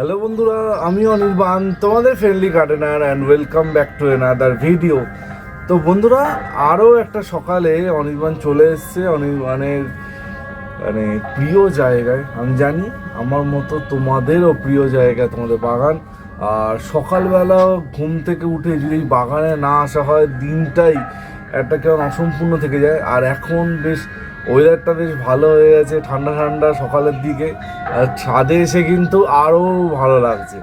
Hello বন্ধুরা আমি অনির্বাণ, তোমাদের friendly gardener and welcome back to another video তো বন্ধুরা আরও একটা সকালে অনির্বাণ চলে এসছে, অনির্বাণের মানে প্রিয় জায়গায়। আমি জানি, আমার মতো তোমাদেরও প্রিয় জায়গা তোমাদের বাগান। আর সকালবেলা ঘুম থেকে উঠে যদি বাগানে না আসা হয়, দিনটাই একটা কেমন অসম্পূর্ণ থেকে যায়। আর এখন বেশ ওয়েদারটা বেশ ভালো হয়ে গেছে, ঠান্ডা ঠান্ডা সকালের দিকে। আর ছাদে এসে কিন্তু আরও ভালো লাগছে।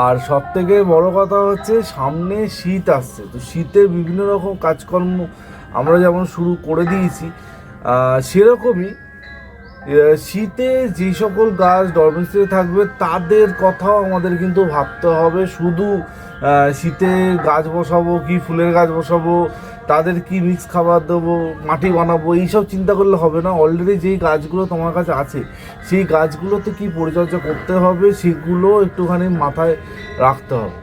আর সব থেকে বড়ো কথা হচ্ছে, সামনে শীত আসছে। তো শীতে বিভিন্ন রকম কাজকর্ম আমরা যেমন শুরু করে দিয়েছি সেরকমই শীতে যে সকল গাছ ডরমেন্সিতে থাকবে, তাদের কথাও আমাদের কিন্তু ভাবতে হবে। শুধু শীতে গাছ বসাবো কি, ফুলের গাছ বসাবো, তাদের কি মিক্স খাবার দেবো, মাটি বানাবো, এইসব চিন্তা করলে হবে না। অলরেডি যেই গাছগুলো তোমার কাছে আছে, সেই গাছগুলোতে কি পরিচর্যা করতে হবে, সেগুলো একটুখানি মাথায় রাখতে হবে।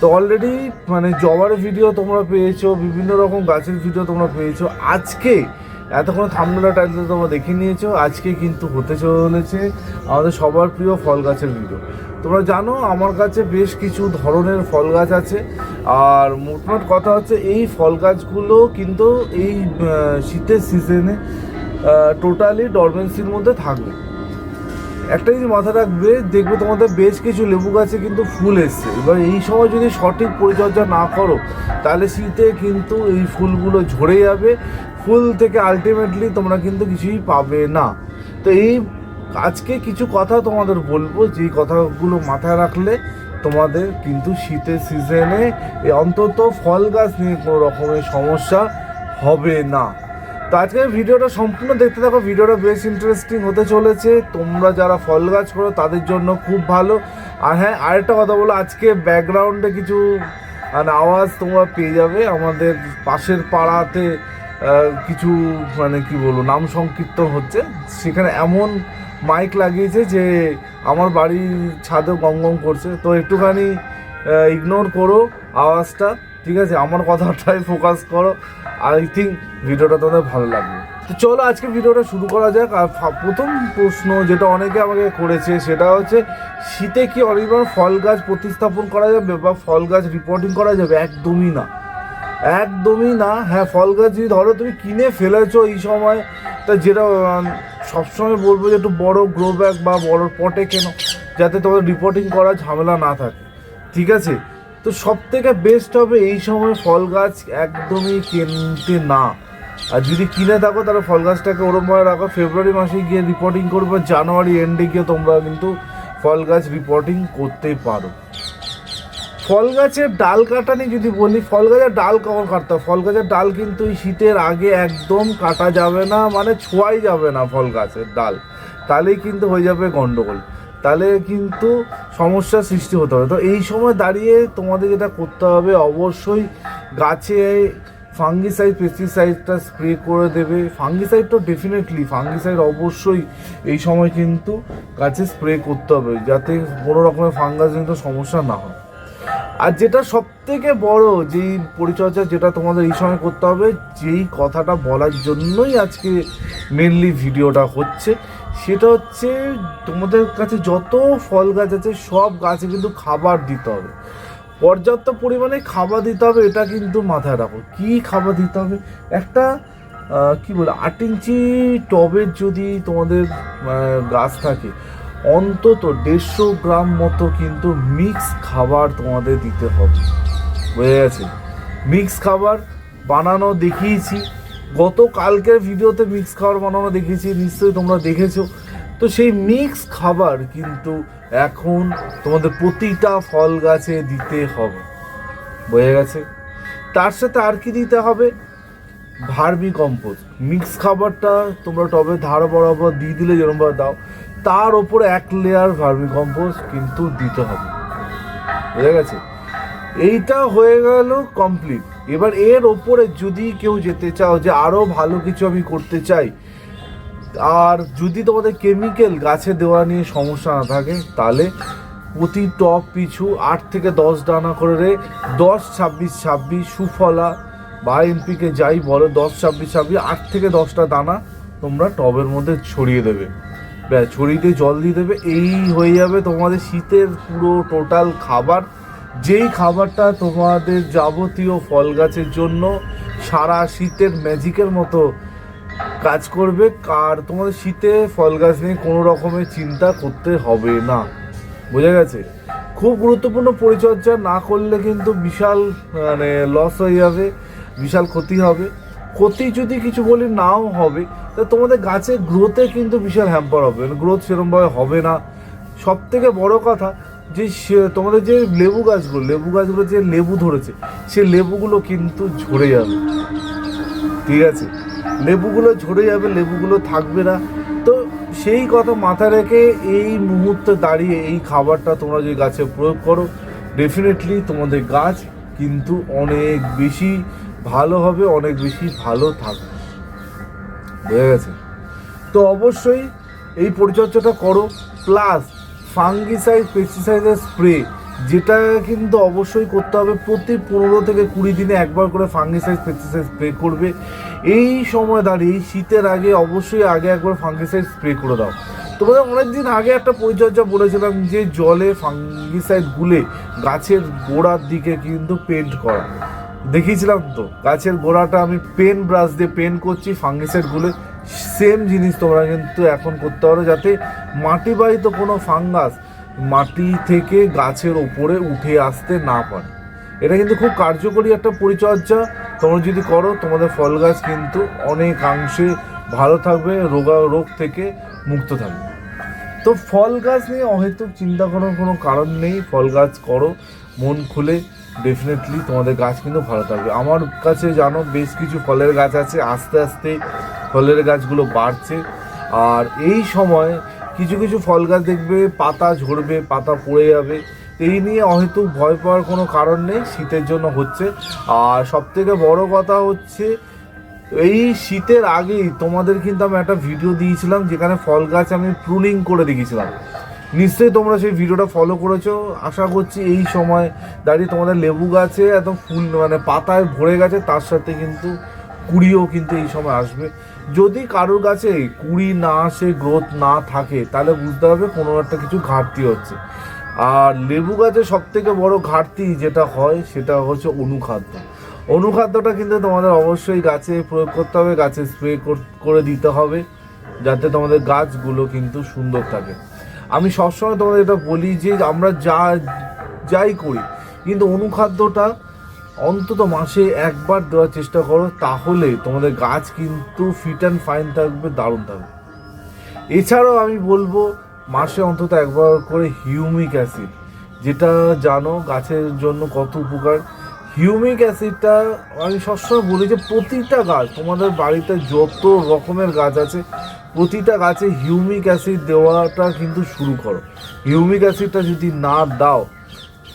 তো অলরেডি মানে জবার ভিডিও তোমরা পেয়েছ, বিভিন্ন রকম গাছের ভিডিও তোমরা পেয়েছ। আজকে এতক্ষণ থামলা টাইটেল তোমরা দেখে নিয়েছো, আজকে কিন্তু হতে চলেছে আমাদের সবার প্রিয় ফল গাছের ভিডিও তোমরা জানো, আমার কাছে বেশ কিছু ধরনের ফল গাছ আছে, আর মোটমাট কথা হচ্ছে এই ফল গাছগুলো কিন্তু এই শীতের সিজনে টোটালি ডরমেন্সির মধ্যে থাকবে। একটা জিনিস মাথা রাখবে, দেখবে তোমাদের বেশ কিছু লেবু গাছে কিন্তু ফুল এসছে। এবার এই সময় যদি সঠিক পরিচর্যা না করো, তাহলে শীতে কিন্তু এই ফুলগুলো ঝরে যাবে ফুল থেকে আলটিমেটলি তোমরা কিন্তু কিছুই পাবে না। তো এই আজকে কিছু কথা তোমাদের বলব যেই কথাগুলো মাথায় রাখলে তোমাদের কিন্তু শীতের সিজনে অন্তত ফল গাছ নিয়ে কোনো রকমের সমস্যা হবে না। তো আজকের ভিডিওটা সম্পূর্ণ দেখতে থাকো, ভিডিওটা বেশ ইন্টারেস্টিং হতে চলেছে। তোমরা যারা ফল গাছ করো, তাদের জন্য খুব ভালো। আর হ্যাঁ আরেকটা কথা বলো, আজকে ব্যাকগ্রাউন্ডে কিছু মানে আওয়াজ তোমরা পেয়ে যাবে। আমাদের পাশের পাড়াতে কিছু মানে কি বলব, নাম সংকীর্তন হচ্ছে। সেখানে এমন মাইক লাগিয়েছে যে আমার বাড়ির ছাদেও গম গম করছে। তো একটুখানি ইগনোর করো আওয়াজটা, ঠিক আছে? আমার কথাটাই ফোকাস করো। আই থিঙ্ক ভিডিওটা তোমাদের ভালো লাগবে। তো চলো আজকে ভিডিওটা শুরু করা যাক। আর প্রথম প্রশ্ন যেটা অনেকে আমাকে করেছে, সেটা হচ্ছে, শীতে কি অনেকবার ফল গাছ প্রতিস্থাপন করা যাবে বা ফল গাছ রিপোর্টিং করা যাবে? একদমই না। একদমই না। হ্যাঁ ফল গাছ যদি ধরো তুমি কিনে ফেলেছো এই সময়। তা যেটা সবসময় বলব যে একটু বড় গ্রো ব্যাগ বা বড় পটে কেন, যাতে তোমার রিপোর্টিং করার ঝামেলা না থাকে। ঠিক আছে? তো সব থেকে বেস্ট হবে এই সময় ফল গাছ একদমই কিনতে না। আর যদি কিনে থাকো, তাহলে ফল গাছটাকে ওরমভাবে রাখো ফেব্রুয়ারি মাসে গিয়ে রিপোর্টিং করবে জানুয়ারি এন্ডে গিয়ে তোমরা কিন্তু ফল গাছ রিপোর্টিং করতেই পারো। ফল গাছের ডাল কাটানি যদি বলি, ফল গাছের ডাল কখন কাটতে হয়? ফল গাছের ডাল কিন্তু শীতের আগে একদম কাটা যাবে না মানে ছোঁয়াই যাবে না ফল গাছের ডাল। তাহলেই কিন্তু হয়ে যাবে গন্ডগোল। তাহলে কিন্তু সমস্যার সৃষ্টি হতে হবে। তো এই সময় দাঁড়িয়ে তোমাদের যেটা করতে হবে, অবশ্যই গাছে ফাঙ্গিসাইড, পেস্টিসাইডটা স্প্রে করে দেবে। ফাঙ্গিসাইড তো ডেফিনেটলি ফাঙ্গিসাইড অবশ্যই এই সময় কিন্তু গাছে স্প্রে করতে হবে, যাতে কোনো রকমের ফাঙ্গাস জনিত সমস্যা না হয়। আর যেটা সব থেকে বড় যেই পরিচর্যা যেটা তোমাদের এই সময় করতে হবে, যেই কথাটা বলার জন্যই আজকে মেনলি ভিডিওটা হচ্ছে, সেটা হচ্ছে তোমাদের কাছে যত ফল গাছ আছে সব গাছে কিন্তু খাবার দিতে হবে। পর্যাপ্ত পরিমাণে খাবার দিতে হবে, এটা কিন্তু মাথায় রাখো। কি খাবার দিতে হবে? একটা কি বলে, আট ইঞ্চি টবের যদি তোমাদের গাছ থাকে অন্তত দেড়শো গ্রাম মতো কিন্তু মিক্স খাবার তোমাদের দিতে হবে। বুঝে গেছে? মিক্স খাবার বানানো দেখিয়েছি। গত কালকের ভিডিওতে মিক্স খাবার বানানো দেখিয়েছি, নিশ্চয়ই তোমরা দেখেছ। তো সেই মিক্স খাবার কিন্তু এখন তোমাদের প্রতিটা ফল গাছে দিতে হবে। বোঝা গেছে? তার সাথে আর কি দিতে হবে? Vermi compost. মিক্স খাবারটা তোমরা টবে ধার বরাবর দিয়ে দিলে যেরকমভাবে দাও, তার ওপরে এক লেয়ার ভার্মি কম্পোস্ট কিন্তু দিতে হবে। বুঝা গেছে? এইটা হয়ে গেল কমপ্লিট এবার এর ওপরে যদি কেউ যেতে চাও যে আরও ভালো কিছু আমি করতে চাই, আর যদি তোমাদের কেমিক্যাল গাছে দেওয়া নিয়ে সমস্যা না থাকে, তাহলে প্রতি টপ পিছু আট থেকে দশ দানা করে রে, দশ, ছাব্বিশ ছাব্বিশ, সুফলা বা এমপিকে যাই বলো, দশ ছাব্বিশ ছাব্বিশ, আট থেকে দশটা দানা তোমরা টবের মধ্যে ছড়িয়ে দেবে। ব্যাস ছড়িতে জল দিয়ে দেবে, এই হয়ে যাবে তোমাদের শীতের পুরো টোটাল খাবার। যেই খাবারটা তোমাদের যাবতীয় ফল গাছের জন্য সারা শীতের ম্যাজিকের মতো কাজ করবে, আর তোমাদের শীতে ফল গাছ নিয়ে কোনো রকমের চিন্তা করতে হবে না। বোঝা গেছে? খুব গুরুত্বপূর্ণ পরিচর্যা না করলে কিন্তু বিশাল মানে লস হয়ে যাবে। বিশাল ক্ষতি হবে। ক্ষতি যদি কিছু বলি নাও হবে। তা তোমাদের গাছের গ্রোথে কিন্তু বিশাল হ্যাম্পার হবে। গ্রোথ সেরকমভাবে হবে না। সব থেকে বড় কথা যে তোমাদের যে লেবু গাছগুলো লেবু গাছগুলো যে লেবু ধরেছে, সে লেবুগুলো কিন্তু ঝরে যাবে। ঠিক আছে? লেবুগুলো ঝরে যাবে, লেবুগুলো থাকবে না। তো সেই কথা মাথায় রেখে এই মুহূর্তে দাঁড়িয়ে এই খাবারটা তোমরা যদি গাছে প্রয়োগ করো ডেফিনেটলি তোমাদের গাছ কিন্তু অনেক বেশি ভালো হবে, অনেক বেশি ভালো থাকবে। বুঝে গেছে? তো অবশ্যই এই পরিচর্যাটা করো প্লাস ফাঙ্গিসাইড পেস্টিসাইডের স্প্রে যেটা কিন্তু অবশ্যই করতে হবে প্রতি পনেরো থেকে কুড়ি দিনে একবার করে ফাঙ্গিসাইড পেস্টিসাইড স্প্রে করবে। এই সময় দাঁড়িয়ে শীতের আগে অবশ্যই আগে একবার ফাঙ্গিসাইড স্প্রে করে দাও। তোমাদের অনেকদিন আগে একটা পরিচর্যা বলেছিলাম যে জলে ফাঙ্গিসাইড গুলে গাছের গোড়ার দিকে কিন্তু পেন্ট করা। দেখিয়েছিলাম তো, গাছের গোড়াটা আমি পেন ব্রাশ দিয়ে পেন করছি ফাঙ্গিসাইড গুলে সেম জিনিস তোমরা কিন্তু এখন করতে পারো, যাতে মাটি বাহিত কোনো ফাঙ্গাস মাটি থেকে গাছের ওপরে উঠে আসতে না পারে। এটা কিন্তু খুব কার্যকরী একটা পরিচর্যা। তোমরা যদি করো, তোমাদের ফল গাছ কিন্তু অনেকাংশে ভালো থাকবে, রোগা, রোগ থেকে মুক্ত থাকবে। তো ফল গাছ নিয়ে অহেতুক চিন্তা করার কোনো কারণ নেই। ফল গাছ করো, মন খুলে ডেফিনেটলি তোমাদের গাছ কিন্তু ভালো থাকবে। আমার কাছে জানো, বেশ কিছু ফলের গাছ আছে, আস্তে আস্তে ফলের গাছগুলো বাড়ছে। আর এই সময় কিছু কিছু ফল গাছ দেখবে, পাতা ঝরবে, পাতা পড়ে যাবে। এই নিয়ে অহেতুক ভয় পাওয়ার কোনো কারণ নেই, শীতের জন্য হচ্ছে। আর সবথেকে বড় কথা হচ্ছে, এই শীতের আগেই তোমাদের কিন্তু আমি একটা ভিডিও দিয়েছিলাম, যেখানে ফল গাছ আমি প্রুনিং করে দেখিয়েছিলাম। নিশ্চয়ই তোমরা সেই ভিডিওটা ফলো করেছ। আশা করছি এই সময় দাঁড়িয়ে তোমাদের লেবু গাছে একদম ফুল মানে পাতায় ভরে গেছে, তার সাথে কিন্তু কুড়িও কিন্তু এই সময় আসবে। যদি কারোর গাছে কুড়ি না আসে গ্রোথ না থাকে, তাহলে বুঝতে হবে কোনো একটা কিছু ঘাটতি হচ্ছে। আর লেবু গাছে সব থেকে বড় ঘাটতি যেটা হয়, সেটা হচ্ছে অনুখাদ্য। অনুখাদ্যটা কিন্তু তোমাদের অবশ্যই গাছে প্রয়োগ করতে হবে, গাছে স্প্রে করে দিতে হবে, যাতে তোমাদের গাছগুলো কিন্তু সুন্দর থাকে। আমি সবসময় তোমাদের এটা বলি যে আমরা যা, যাই করি, কিন্তু অনুখাদ্যটা অন্তত মাসে একবার দেওয়ার চেষ্টা করো, তাহলে তোমাদের গাছ কিন্তু ফিট অ্যান্ড ফাইন থাকবে, দারুণ থাকবে। এছাড়াও আমি বলব, মাসে অন্তত একবার করে হিউমিক অ্যাসিড যেটা জানো গাছের জন্য কত উপকার। হিউমিক অ্যাসিডটা আমি সবসময় বলি যে প্রতিটা গাছ, তোমাদের বাড়িতে যত রকমের গাছ আছে, প্রতিটা গাছে হিউমিক অ্যাসিড দেওয়াটা কিন্তু শুরু করো। হিউমিক অ্যাসিডটা যদি না দাও,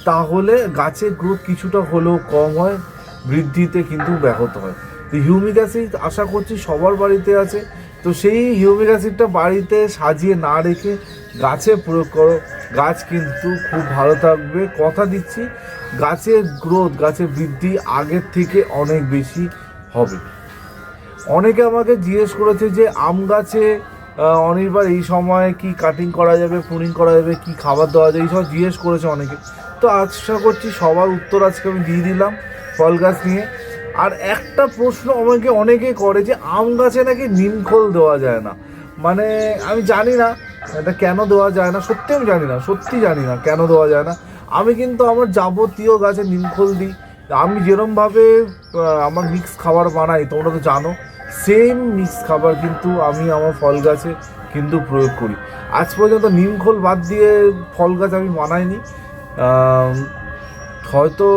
তাহলে গাছের গ্রোথ কিছুটা হলেও কম হয়, বৃদ্ধিতে কিন্তু ব্যাহত হয়। তো হিউমিক অ্যাসিড আশা করছি সবার বাড়িতে আছে। তো সেই হিউমিক অ্যাসিডটা বাড়িতে সাজিয়ে না রেখে গাছে প্রয়োগ করো। গাছ কিন্তু খুব ভালো থাকবে। কথা দিচ্ছি, গাছের গ্রোথ গাছের বৃদ্ধি আগের থেকে অনেক বেশি হবে। অনেকে আমাকে জিজ্ঞেস করেছে যে আম গাছে অনির্বার এই সময় কি কাটিং করা যাবে প্রুনিং করা যাবে, কি খাবার দেওয়া যায়, এইসব জিজ্ঞেস করেছে অনেকে। তো আশা করছি সবার উত্তর আজকে আমি দিয়ে দিলাম ফল গাছ নিয়ে। আর একটা প্রশ্ন আমাকে অনেকে করে যে আম গাছে নাকি নিমখোল দেওয়া যায় না। মানে আমি জানি না এটা কেন দেওয়া যায় না, সত্যি আমি জানি না, সত্যি জানি না কেন দেওয়া যায় না। আমি কিন্তু আমার যাবতীয় গাছে নিমখোল দিই। আমি যেরমভাবে আমার মিক্স খাবার বানাই, তোমরা তো জানো সেম মিক্স খাবার কিন্তু আমি আমার ফল গাছে কিন্তু প্রয়োগ করি। আজ পর্যন্ত নিমখোল বাদ দিয়ে ফল গাছ আমি বানাইনি। হয়তো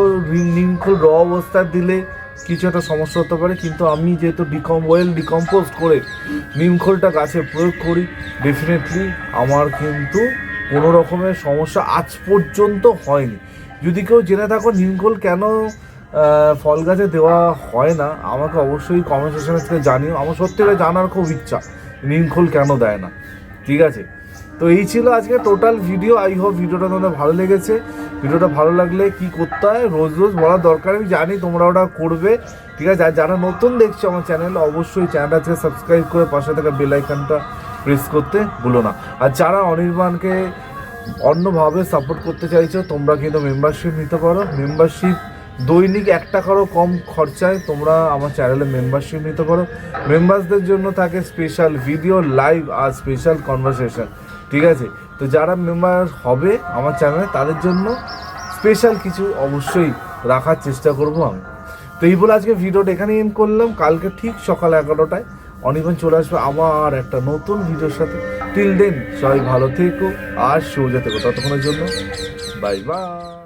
নিমখোল র অবস্থায় দিলে কিছু একটা সমস্যা হতে পারে, কিন্তু আমি যেহেতু ডিকম ওয়েল ডিকম্পোজ করে নিমখোলটা গাছে প্রয়োগ করি ডেফিনেটলি আমার কিন্তু কোনো রকমের সমস্যা আজ পর্যন্ত হয়নি। যদি কেউ জেনে থাকো নিমখোল কেন ফল গাছে দেওয়া হয় না, আমাকে অবশ্যই কমেন্ট সেকশনে থেকে জানিও। আমার সত্যি জানার খুব ইচ্ছা নিমখোল কেন দেয় না। ঠিক আছে? তো এই ছিল আজকে টোটাল ভিডিও আই হোপ ভিডিওটা তোমাদের ভালো লেগেছে। ভিডিওটা ভালো লাগলে কি করতে হয়, রোজ রোজ বলার দরকার আমি জানি তোমরা ওটা করবে। ঠিক আছে, আর যারা নতুন দেখছ আমার চ্যানেল অবশ্যই চ্যানেলটাকে সাবস্ক্রাইব করে পাশে থাকা বেল আইকনটা প্রেস করতে ভুলো না। আর যারা অনির্বাণকে অন্যভাবে সাপোর্ট করতে চাইছো, তোমরা কিন্তু মেম্বারশিপ নিতে পারো। মেম্বারশিপ দৈনিক এক টাকারও কম খরচায় তোমরা আমার চ্যানেলে মেম্বারশিপ নিতে পারো। মেম্বারসদের জন্য থাকে স্পেশাল ভিডিও লাইভ আর স্পেশাল কনভারসেশন ঠিক আছে? তো যারা মেম্বার হবে আমার চ্যানেলে তাদের জন্য স্পেশাল কিছু অবশ্যই রাখার চেষ্টা করব আমি। তো এই বলে আজকে ভিডিওটা এখানে এম করলাম। কালকে ঠিক সকাল এগারোটায় অনেকক্ষণ চলে আসবে আবার একটা নতুন ভিডিওর সাথে। টিল দেন সবাই ভালো থেকো আর সোজা থেকো। ততক্ষণের জন্য বাই বাই